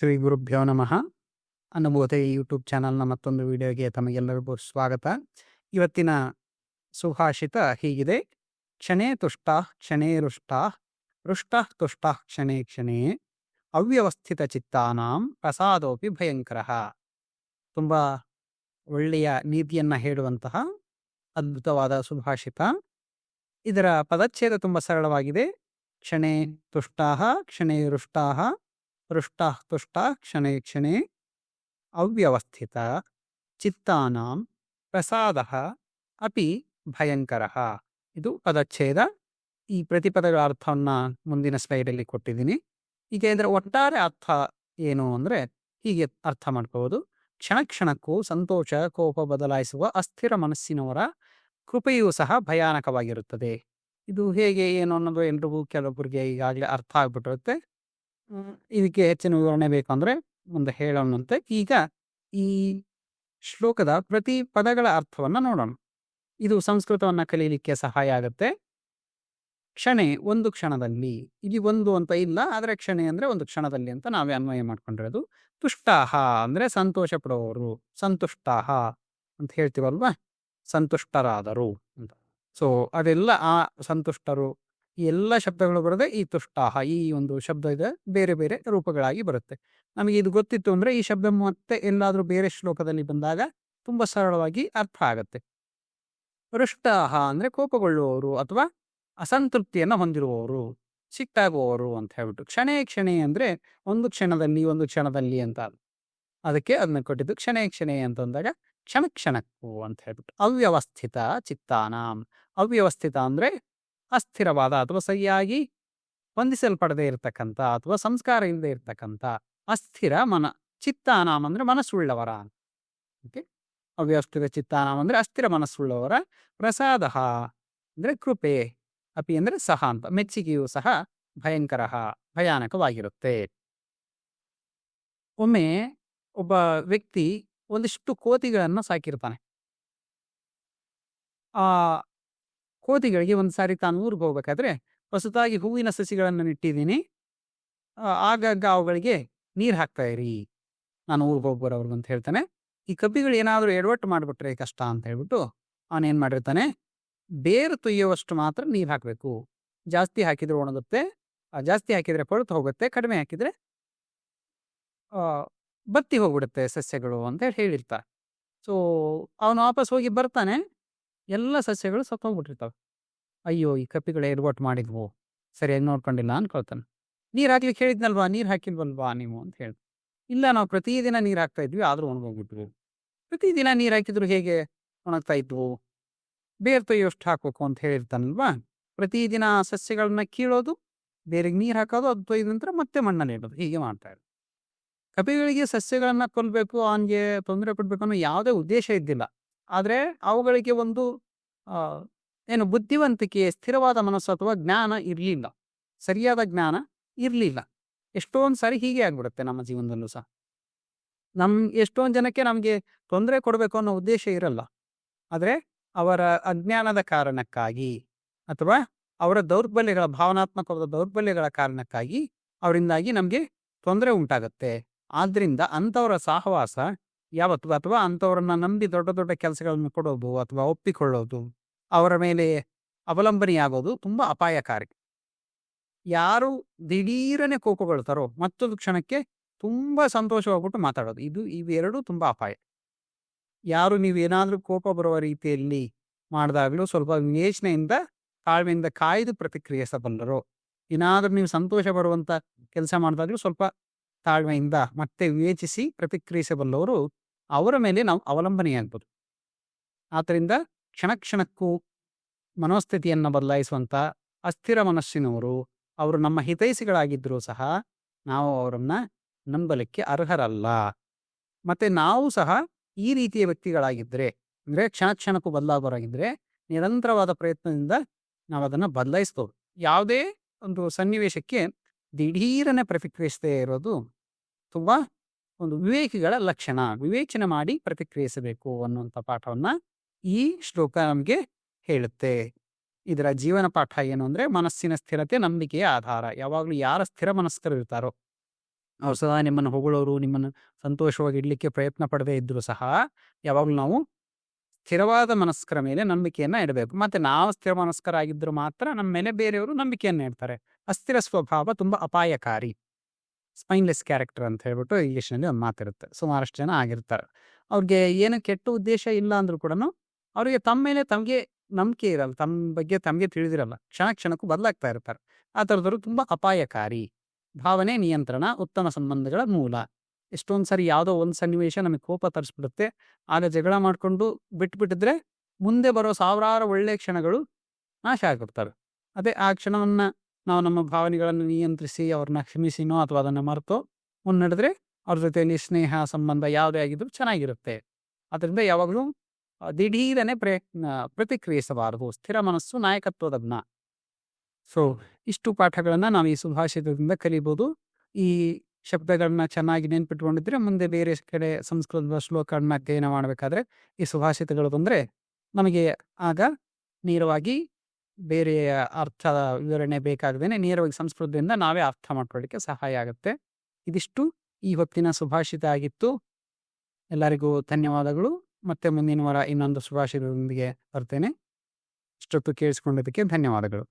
ಶ್ರೀ ಗುರುಭ್ಯೋ ನಮಃ. ಅನುಭೂತಿ ಯೂಟ್ಯೂಬ್ ಚಾನಲ್ನ ಮತ್ತೊಂದು ವಿಡಿಯೋಗೆ ತಮಗೆಲ್ಲರಿಗೂ ಸ್ವಾಗತ. ಇವತ್ತಿನ ಸುಭಾಷಿತ ಹೀಗಿದೆ. ಕ್ಷಣೇ ತುಷ್ಟ, ಕ್ಷಣೇ ರುಷ್ಟ ರುಷ್ಟ ತುಷ್ಟ, ಕ್ಷಣೇ ಕ್ಷಣೇ, ಅವ್ಯವಸ್ಥಿತ ಚಿತ್ತಾನಾಂ ಪ್ರಸಾದೋಪಿ ಭಯಂಕರ. ತುಂಬ ಒಳ್ಳೆಯ ನೀತಿಯನ್ನು ಹೇಳುವಂತಹ ಅದ್ಭುತವಾದ ಸುಭಾಷಿತ. ಇದರ ಪದಚ್ಛೇದ ತುಂಬ ಸರಳವಾಗಿದೆ. ಕ್ಷಣೇ ತುಷ್ಟಾ, ಕ್ಷಣೇ ರುಷ್ಟಾಹ ಹೃಷ್ಟ ತುಷ್ಟ ಕ್ಷಣೇ ಕ್ಷಣೇ ಅವ್ಯವಸ್ಥಿತ ಚಿತ್ತಾನಾಂ ಪ್ರಸಾದ ಅಪಿ ಭಯಂಕರ ಇದು ಪದಚ್ಛೇದ ಈ ಪ್ರತಿಪದಗಳ ಅರ್ಥವನ್ನು ಮುಂದಿನ ಸ್ಲೈಡಲ್ಲಿ ಕೊಟ್ಟಿದ್ದೀನಿ. ಈಗ ಇದರ ಒಟ್ಟಾರೆ ಅರ್ಥ ಏನು ಅಂದರೆ ಹೀಗೆ ಅರ್ಥ ಮಾಡ್ಕೋಬೋದು. ಕ್ಷಣ ಕ್ಷಣಕ್ಕೂ ಸಂತೋಷ, ಕೋಪ ಬದಲಾಯಿಸುವ ಅಸ್ಥಿರ ಮನಸ್ಸಿನವರ ಕೃಪೆಯೂ ಸಹ ಭಯಾನಕವಾಗಿರುತ್ತದೆ. ಇದು ಹೇಗೆ ಏನು ಅನ್ನೋದು ಎಲ್ರಿಗೂ ಕೆಲವೊಬ್ಬರಿಗೆ ಈಗಾಗಲೇ ಅರ್ಥ ಆಗ್ಬಿಟ್ಟಿರುತ್ತೆ. ಇದಕ್ಕೆ ಹೆಚ್ಚಿನ ವಿವರಣೆ ಬೇಕಂದ್ರೆ ಮುಂದೆ ಹೇಳೋಣಂತೆ. ಈಗ ಈ ಶ್ಲೋಕದ ಪ್ರತಿ ಪದಗಳ ಅರ್ಥವನ್ನು ನೋಡೋಣ. ಇದು ಸಂಸ್ಕೃತವನ್ನು ಕಲೀಲಿಕ್ಕೆ ಸಹಾಯ ಆಗುತ್ತೆ. ಕ್ಷಣೆ ಒಂದು ಕ್ಷಣದಲ್ಲಿ. ಇಲ್ಲಿ ಒಂದು ಅಂತ ಇಲ್ಲ, ಆದರೆ ಕ್ಷಣೆ ಅಂದರೆ ಒಂದು ಕ್ಷಣದಲ್ಲಿ ಅಂತ ನಾವೇ ಅನ್ವಯ ಮಾಡ್ಕೊಂಡಿರೋದು. ತುಷ್ಟಾಹ ಅಂದರೆ ಸಂತೋಷ ಪಡುವವರು ಸಂತುಷ್ಟಾಹ ಅಂತ ಹೇಳ್ತೀವಲ್ವಾ? ಸಂತುಷ್ಟರಾದರು ಅಂತ. ಸೊ ಅದೆಲ್ಲ ಆ ಸಂತುಷ್ಟರು ಎಲ್ಲ ಶಬ್ದಗಳು ಬರದೆ ಈ ತುಷ್ಟಾಹ, ಈ ಒಂದು ಶಬ್ದ ಇದೆ, ಬೇರೆ ಬೇರೆ ರೂಪಗಳಾಗಿ ಬರುತ್ತೆ. ನಮಗೆ ಇದು ಗೊತ್ತಿತ್ತು ಅಂದ್ರೆ ಈ ಶಬ್ದ ಮತ್ತೆ ಎಲ್ಲಾದರೂ ಬೇರೆ ಶ್ಲೋಕದಲ್ಲಿ ಬಂದಾಗ ತುಂಬಾ ಸರಳವಾಗಿ ಅರ್ಥ ಆಗತ್ತೆ. ರುಷ್ಟಾಹ ಅಂದ್ರೆ ಕೋಪಗೊಳ್ಳುವವರು ಅಥವಾ ಅಸಂತೃಪ್ತಿಯನ್ನು ಹೊಂದಿರುವವರು ಸಿಟ್ಟಾಗುವವರು ಅಂತ ಹೇಳ್ಬಿಟ್ಟು ಕ್ಷಣೇ ಕ್ಷಣೆ ಅಂದ್ರೆ ಒಂದು ಕ್ಷಣದಲ್ಲಿ ಒಂದು ಕ್ಷಣದಲ್ಲಿ ಅಂತ ಅದಕ್ಕೆ ಅದನ್ನ ಕೊಟ್ಟಿದ್ದು ಕ್ಷಣೇ ಕ್ಷಣೆ ಅಂತ ಅಂದಾಗ ಕ್ಷಣ ಕ್ಷಣಕ್ಕೂ ಅಂತ ಹೇಳ್ಬಿಟ್ಟು ಅವ್ಯವಸ್ಥಿತ ಚಿತ್ತಾನಾಂ. ಅವ್ಯವಸ್ಥಿತ ಅಂದ್ರೆ ಅಸ್ಥಿರವಾದ ಅಥವಾ ಸರಿಯಾಗಿ ಹೊಂದಿಸಲ್ಪಡದೇ ಇರತಕ್ಕಂಥ ಅಥವಾ ಸಂಸ್ಕಾರ ಇಲ್ಲದೆ ಇರತಕ್ಕಂಥ ಅಸ್ಥಿರ ಮನ, ಚಿತ್ತಾನಾಮ ಅಂದ್ರೆ ಮನಸ್ಸುಳ್ಳವರ ಓಕೆ? ಅವ್ಯವಸ್ಥಿತ ಚಿತ್ತಾನಾಮ ಅಂದ್ರೆ ಅಸ್ಥಿರ ಮನಸ್ಸುಳ್ಳವರ ಪ್ರಸಾದ ಅಂದ್ರೆ ಕೃಪೆ, ಅಪಿ ಅಂದ್ರೆ ಸಹ ಅಂತ. ಮೆಚ್ಚುಗೆಯೂ ಸಹ ಭಯಂಕರ ಭಯಾನಕವಾಗಿರುತ್ತೆ. ಒಮ್ಮೆ ಒಬ್ಬ ವ್ಯಕ್ತಿ ಒಂದಿಷ್ಟು ಕೋತಿಗಳನ್ನು ಸಾಕಿರ್ತಾನೆ. ಆ ಕೋತಿಗಳಿಗೆ ಒಂದು ಸಾರಿ ತಾನು ಊರಿಗೆ ಹೋಗ್ಬೇಕಾದ್ರೆ ಹೊಸದಾಗಿ ಹೂವಿನ ಸಸಿಗಳನ್ನು ನೆಟ್ಟಿದ್ದೀನಿ. ಆಗಾಗ ಅವುಗಳಿಗೆ ನೀರು ಹಾಕ್ತಾ ಇರಿ. ನಾನು ಊರಿಗೆ ಹೋಗ್ಬರೋರ್ಗು ಅಂತ ಹೇಳ್ತಾನೆ. ಈ ಕಬ್ಬಿಗಳು ಏನಾದರೂ ಎಡವಟ್ಟು ಮಾಡಿಬಿಟ್ರೆ ಕಷ್ಟ ಅಂತ ಹೇಳ್ಬಿಟ್ಟು ಅವನೇನು ಮಾಡಿರ್ತಾನೆ, ಬೇರು ತುಯ್ಯುವಷ್ಟು ಮಾತ್ರ ನೀರು ಹಾಕಬೇಕು. ಜಾಸ್ತಿ ಹಾಕಿದ್ರೆ ಒಣಗುತ್ತೆ ಜಾಸ್ತಿ ಹಾಕಿದ್ರೆ ಕೊಳ್ತು ಹೋಗುತ್ತೆ, ಕಡಿಮೆ ಹಾಕಿದ್ರೆ ಬತ್ತಿ ಹೋಗ್ಬಿಡುತ್ತೆ ಸಸ್ಯಗಳು ಅಂತ ಹೇಳಿ ಹೇಳಿರ್ತಾರೆ. ಸೊ ಅವನು ವಾಪಸ್ ಹೋಗಿ ಬರ್ತಾನೆ. ಎಲ್ಲ ಸಸ್ಯಗಳು ಸತ್ತೋಗ್ಬಿಟ್ಟಿರ್ತಾವೆ. ಅಯ್ಯೋ, ಈ ಕಪ್ಪಿಗಳು ಏರ್ಬೋಟ್ ಮಾಡಿದ್ವು. ಸರಿಯಾಗಿ ನೋಡ್ಕೊಂಡಿಲ್ಲ ಅನ್ಕೊಳ್ತಾನೆ. ನೀರು ಹಾಕ್ಲಿಕ್ಕೆ ಹೇಳಿದ್ನಲ್ವಾ? ನೀರು ಹಾಕಿಲ್ವಲ್ವಾ ನೀವು ಅಂತ ಹೇಳಿ. ಇಲ್ಲ, ನಾವು ಪ್ರತಿದಿನ ನೀರು ಹಾಕ್ತಾ ಇದ್ವಿ, ಆದರೂ ಒಣಗೋಗ್ಬಿಟ್ವು. ಪ್ರತಿದಿನ ನೀರು ಹಾಕಿದ್ರು ಹೇಗೆ? ಒಣಗ್ತಾ ಇದ್ವು. ಬೇರ್ ತೊಯ್ಯೋಷ್ಟು ಹಾಕ್ಬೇಕು ಅಂತ ಹೇಳಿರ್ತಾನಲ್ವಾ? ಪ್ರತಿದಿನ ಸಸ್ಯಗಳನ್ನ ಕೀಳೋದು, ಬೇರೆಗೆ ನೀರು ಹಾಕೋದು, ಅದು ತೊಯ್ದ ನಂತರ ಮತ್ತೆ ಮಣ್ಣಲ್ಲಿ ಇಡೋದು, ಹೀಗೆ ಮಾಡ್ತಾ ಇರೋದು ಕಪಿಗಳಿಗೆ ಸಸ್ಯಗಳನ್ನ ಕೊಲ್ಬೇಕು, ಅವನಿಗೆ ತೊಂದರೆ ಕೊಡ್ಬೇಕು ಅನ್ನೋ ಯಾವುದೇ ಉದ್ದೇಶ ಇದ್ದಿಲ್ಲ. ಆದ್ರೆ ಅವುಗಳಿಗೆ ಒಂದು ಏನು ಬುದ್ಧಿವಂತಿಕೆ, ಸ್ಥಿರವಾದ ಮನಸ್ಸು ಅಥವಾ ಜ್ಞಾನ ಇರಲಿಲ್ಲ. ಸರಿಯಾದ ಜ್ಞಾನ ಇರಲಿಲ್ಲ. ಎಷ್ಟೊಂದು ಸಾರಿ ಹೀಗೆ ಆಗ್ಬಿಡುತ್ತೆ ನಮ್ಮ ಜೀವನದಲ್ಲೂ ಸಹ. ನಮ್, ಎಷ್ಟೊಂದು ಜನಕ್ಕೆ ನಮಗೆ ತೊಂದರೆ ಕೊಡಬೇಕು ಅನ್ನೋ ಉದ್ದೇಶ ಇರಲ್ಲ. ಆದರೆ ಅವರ ಅಜ್ಞಾನದ ಕಾರಣಕ್ಕಾಗಿ ಅಥವಾ ಅವರ ದೌರ್ಬಲ್ಯಗಳ, ಭಾವನಾತ್ಮಕವಾದ ದೌರ್ಬಲ್ಯಗಳ ಕಾರಣಕ್ಕಾಗಿ ಅವರಿಂದಾಗಿ ನಮಗೆ ತೊಂದರೆ ಉಂಟಾಗುತ್ತೆ. ಆದ್ರಿಂದ ಅಂಥವರ ಸಹವಾಸ ಯಾವತ್ತು ಅಥವಾ ಅಂಥವ್ರನ್ನ ನಂಬಿ ದೊಡ್ಡ ದೊಡ್ಡ ಕೆಲಸಗಳನ್ನು ಕೊಡೋದು ಅಥವಾ ಒಪ್ಪಿಕೊಳ್ಳೋದು ಅವರ ಮೇಲೆ ಅವಲಂಬನೆಯಾಗೋದು ತುಂಬಾ ಅಪಾಯಕಾರಿ. ಯಾರು ದಿಢೀರನೆ ಕೋಪಗೊಳ್ತಾರೋ ಮತ್ತೊಂದು ಕ್ಷಣಕ್ಕೆ ತುಂಬಾ ಸಂತೋಷವಾಗ್ಬಿಟ್ಟು ಮಾತಾಡೋದು. ಇದು ಇವೆರಡೂ ತುಂಬಾ ಅಪಾಯ. ಯಾರು ನೀವು ಏನಾದರೂ ಕೋಪ ಬರುವ ರೀತಿಯಲ್ಲಿ ಮಾಡಿದಾಗಲೂ ಸ್ವಲ್ಪ ವಿವೇಚನೆಯಿಂದ ತಾಳ್ಮೆಯಿಂದ ಕಾಯ್ದು ಪ್ರತಿಕ್ರಿಯಿಸಬಲ್ಲರು ಏನಾದರೂ ನೀವು ಸಂತೋಷ ಬರುವಂಥ ಕೆಲಸ ಮಾಡಿದಾಗಲೂ ಸ್ವಲ್ಪ ತಾಳ್ಮೆಯಿಂದ ಮತ್ತೆ ವಿವೇಚಿಸಿ ಪ್ರತಿಕ್ರಿಯಿಸಬಲ್ಲವರು ಅವರ ಮೇಲೆ ನಾವು ಅವಲಂಬನೆಯಾಗ್ಬೋದು. ಆದ್ದರಿಂದ ಕ್ಷಣ ಕ್ಷಣಕ್ಕೂ ಮನೋಸ್ಥಿತಿಯನ್ನು ಬದಲಾಯಿಸುವಂಥ ಅಸ್ಥಿರ ಮನಸ್ಸಿನವರು, ಅವರು ನಮ್ಮ ಹಿತೈಷಿಗಳಾಗಿದ್ದರೂ ಸಹ ನಾವು ಅವರನ್ನು ನಂಬಲಿಕ್ಕೆ ಅರ್ಹರಲ್ಲ. ಮತ್ತೆ ನಾವು ಸಹ ಈ ರೀತಿಯ ವ್ಯಕ್ತಿಗಳಾಗಿದ್ರೆ, ಅಂದರೆ ಕ್ಷಣ ಕ್ಷಣಕ್ಕೂ ಬದಲಾಗೋರಾಗಿದ್ದರೆ ನಿರಂತರವಾದ ಪ್ರಯತ್ನದಿಂದ ನಾವು ಅದನ್ನು ಬದಲಾಯಿಸ್ಬೋದು. ಯಾವುದೇ ಒಂದು ಸನ್ನಿವೇಶಕ್ಕೆ ದಿಢೀರನೆ ಪ್ರತಿಕ್ರಿಯಿಸದೇ ಇರೋದು ತುಂಬಾ ಒಂದು ವಿವೇಕಿಗಳ ಲಕ್ಷಣ. ವಿವೇಚನೆ ಮಾಡಿ ಪ್ರತಿಕ್ರಿಯಿಸಬೇಕು ಅನ್ನುವಂಥ ಪಾಠವನ್ನ ಈ ಶ್ಲೋಕ ನಮಗೆ ಹೇಳುತ್ತೆ. ಇದರ ಜೀವನ ಪಾಠ ಏನು ಅಂದ್ರೆ ಮನಸ್ಸಿನ ಸ್ಥಿರತೆ, ನಂಬಿಕೆಯ ಆಧಾರ. ಯಾವಾಗಲೂ ಯಾರ ಸ್ಥಿರ ಮನಸ್ಕರು ಇರ್ತಾರೋ ಅವ್ರು ಸದಾ ನಿಮ್ಮನ್ನು ಹೊಗಳೋರು, ನಿಮ್ಮನ್ನು ಸಂತೋಷವಾಗಿ ಇಡ್ಲಿಕ್ಕೆ ಪ್ರಯತ್ನ ಪಡದೇ ಇದ್ದರೂ ಸಹ ಯಾವಾಗಲೂ ನಾವು ಸ್ಥಿರವಾದ ಮನಸ್ಕರ ಮೇಲೆ ನಂಬಿಕೆಯನ್ನ ಇಡಬೇಕು. ಮತ್ತೆ ನಾವು ಸ್ಥಿರ ಮನಸ್ಕರಾಗಿದ್ದರೂ ಮಾತ್ರ ನಮ್ಮ ಮೇಲೆ ಬೇರೆಯವರು ನಂಬಿಕೆಯನ್ನ ಇಡ್ತಾರೆ. ಅಸ್ಥಿರ ಸ್ವಭಾವ ತುಂಬಾ ಅಪಾಯಕಾರಿ. ಸ್ಪೈನ್ಲೆಸ್ ಕ್ಯಾರೆಕ್ಟರ್ ಅಂತ ಹೇಳ್ಬಿಟ್ಟು ಇಂಗ್ಲೀಷ್ನಲ್ಲಿ ಒಂದು ಮಾತಿರುತ್ತೆ ಸುಮಾರಷ್ಟು ಜನ ಆಗಿರ್ತಾರೆ. ಅವ್ರಿಗೆ ಏನು ಕೆಟ್ಟ ಉದ್ದೇಶ ಇಲ್ಲ ಅಂದ್ರೂ ಕೂಡ ಅವರಿಗೆ ತಮ್ಮ ಮೇಲೆ ತಮಗೆ ನಂಬಿಕೆ ಇರಲ್ಲ, ತಮ್ಮ ಬಗ್ಗೆ ತಮಗೆ ತಿಳಿದಿರಲ್ಲ. ಕ್ಷಣ ಕ್ಷಣಕ್ಕೂ ಬದಲಾಗ್ತಾ ಇರ್ತಾರೆ. ಆ ಥರದವರು ತುಂಬಾ ಅಪಾಯಕಾರಿ. ಭಾವನೆ ನಿಯಂತ್ರಣ, ಉತ್ತಮ ಸಂಬಂಧಗಳ ಮೂಲ. ಎಷ್ಟೊಂದು ಸಾರಿ ಯಾವುದೋ ಒಂದು ಸನ್ನಿವೇಶ ನಮಗೆ ಕೋಪ ತರಿಸ್ಬಿಡುತ್ತೆ. ಆಗ ಜಗಳ ಮಾಡ್ಕೊಂಡು ಬಿಟ್ಬಿಟ್ಟಿದ್ರೆ ಮುಂದೆ ಬರೋ ಸಾವಿರಾರು ಒಳ್ಳೆಯ ಕ್ಷಣಗಳು ನಾಶ ಆಗಿರ್ತವೆ ಅದೇ ಆ ಕ್ಷಣವನ್ನ ನಾವು ನಮ್ಮ ಭಾವನೆಗಳನ್ನು ನಿಯಂತ್ರಿಸಿ ಅವ್ರನ್ನ ಕ್ಷಮಿಸಿನೋ ಅಥವಾ ಅದನ್ನು ಮರೆತೋ ಮುನ್ನಡೆದ್ರೆ ಅವ್ರ ಜೊತೆಯಲ್ಲಿ ಸ್ನೇಹ, ಸಂಬಂಧ ಯಾವುದೇ ಆಗಿದ್ರು ಚೆನ್ನಾಗಿರುತ್ತೆ. ಅದರಿಂದ ಯಾವಾಗಲೂ ದಿಢೀರನೆ ಪ್ರಯತ್ನ, ಪ್ರತಿಕ್ರಿಯಿಸಬಾರದು. ಸ್ಥಿರ ಮನಸ್ಸು, ನಾಯಕತ್ವದ ಗುಣ. ಸೊ ಇಷ್ಟು ಪಾಠಗಳನ್ನು ನಾವು ಈ ಸುಭಾಷಿತದಿಂದ ಕಲಿಬೋದು. ಈ ಶಬ್ದಗಳನ್ನ ಚೆನ್ನಾಗಿ ನೆನ್ಪಿಟ್ಕೊಂಡಿದ್ರೆ ಮುಂದೆ ಬೇರೆ ಕಡೆ ಸಂಸ್ಕೃತದ ಶ್ಲೋಕಗಳನ್ನ ಅಧ್ಯಯನ ಮಾಡಬೇಕಾದ್ರೆ ಈ ಸುಭಾಷಿತಗಳು ಬಂದರೆ ನಮಗೆ ಆಗ ನೇರವಾಗಿ ಬೇರೆ ಅರ್ಥ ವಿವರಣೆ ಬೇಕಾಗದೇನೆ ನೇರವಾಗಿ ಸಂಸ್ಕೃತದಿಂದ ನಾವೇ ಅರ್ಥ ಮಾಡ್ಕೊಳ್ಳಿಕ್ಕೆ ಸಹಾಯ ಆಗುತ್ತೆ. ಇದಿಷ್ಟು. ಈ ಹೊತ್ತಿನ ಸುಭಾಷಿತ ಆಗಿತ್ತು. ಎಲ್ಲರಿಗೂ ಧನ್ಯವಾದಗಳು. ಮತ್ತೆ ಮುಂದಿನ ವಾರ ಇನ್ನೊಂದು ಸುಭಾಷಿತದೊಂದಿಗೆ ಬರ್ತೇನೆ. ಇಷ್ಟೊತ್ತು ಕೇಳಿಸ್ಕೊಂಡಿದ್ದಕ್ಕೆ ಧನ್ಯವಾದಗಳು.